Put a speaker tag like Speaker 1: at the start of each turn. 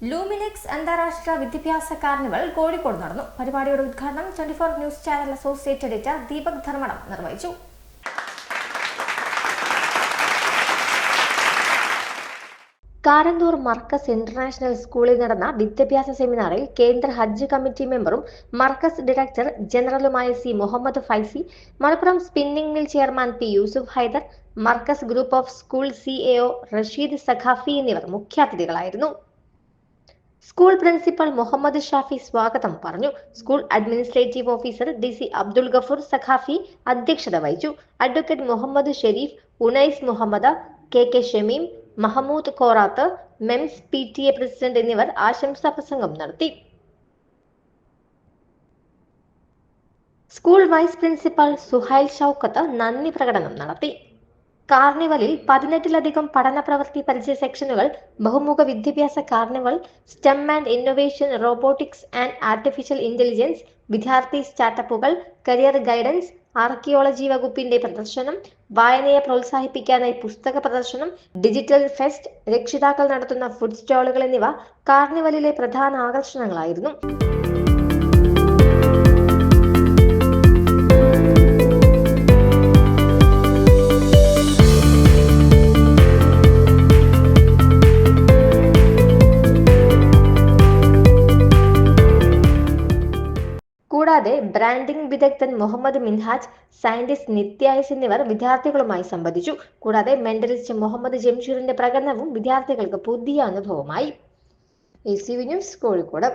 Speaker 1: ലൂമിനെക്സ് അന്താരാഷ്ട്ര വിദ്യാഭ്യാസ കാർണിവൽ കോഴിക്കോട് നടന്നു. പരിപാടിയുടെ ഉദ്ഘാടനം twenty four news channel associate editor Deepak Dharmadam നിർവഹിച്ചു. കാരന്തൂർ മർക്കസ് ഇന്റർനാഷണൽ സ്കൂളിൽ നടന്ന വിദ്യാഭ്യാസ സെമിനാറിൽ കേന്ദ്ര ഹജ്ജ് കമ്മിറ്റി മെമ്പറും Markaz director ജനറലുമായ C Muhammad Faizy Malappuram spinning mill chairman P Yusuf Haider Markaz group of school C A Rasheed Saquafi എന്നിവർ മുഖ്യാതിഥികളായിരുന്നു. സ്കൂൾ പ്രിൻസിപ്പൽ മുഹമ്മദ് ഷാഫി സ്വാഗതം പറഞ്ഞു. School administrative officer D C Abdul Gafoor Saquafi അധ്യക്ഷത വഹിച്ചു. Advocate Muhammad Sherif Unais Muhammad K K Shameem Mahmood Korath MEMS P T A president എന്നിവർ ആശംസാ പ്രസംഗം നടത്തി. School vice principal Suhail Shoukath നന്ദി പ്രകടനം നടത്തി. കാർണിവലിൽ പതിനെട്ടിലധികം പഠന പ്രവൃത്തി പരിചയ സെക്ഷനുകൾ ബഹുമുഖ വിദ്യാഭ്യാസ carnival STEM and innovation robotics and artificial intelligence വിദ്യാർത്ഥി സ്റ്റാർട്ടപ്പുകൾ കരിയർ ഗൈഡൻസ് ആർക്കിയോളജി വകുപ്പിന്റെ പ്രദർശനം വായനയെ പ്രോത്സാഹിപ്പിക്കാനായി പുസ്തക പ്രദർശനം ഡിജിറ്റൽ ഫെസ്റ്റ് രക്ഷിതാക്കൾ നടത്തുന്ന ഫുഡ് സ്റ്റാളുകൾ എന്നിവ കാർണിവലിലെ പ്രധാന ആകർഷണങ്ങളായിരുന്നു. കൂടാതെ ബ്രാൻഡിംഗ് വിദഗ്ധൻ മുഹമ്മദ് മിൻഹാജ് സയന്റിസ്റ്റ് നിത്യായസ് എന്നിവർ വിദ്യാർത്ഥികളുമായി സംവദിച്ചു. കൂടാതെ മെന്റലിസ്റ്റ് മുഹമ്മദ് ജംഷീറിന്റെ പ്രകടനവും വിദ്യാർത്ഥികൾക്ക് പുതിയ അനുഭവമായി. A C V news Kozhikode.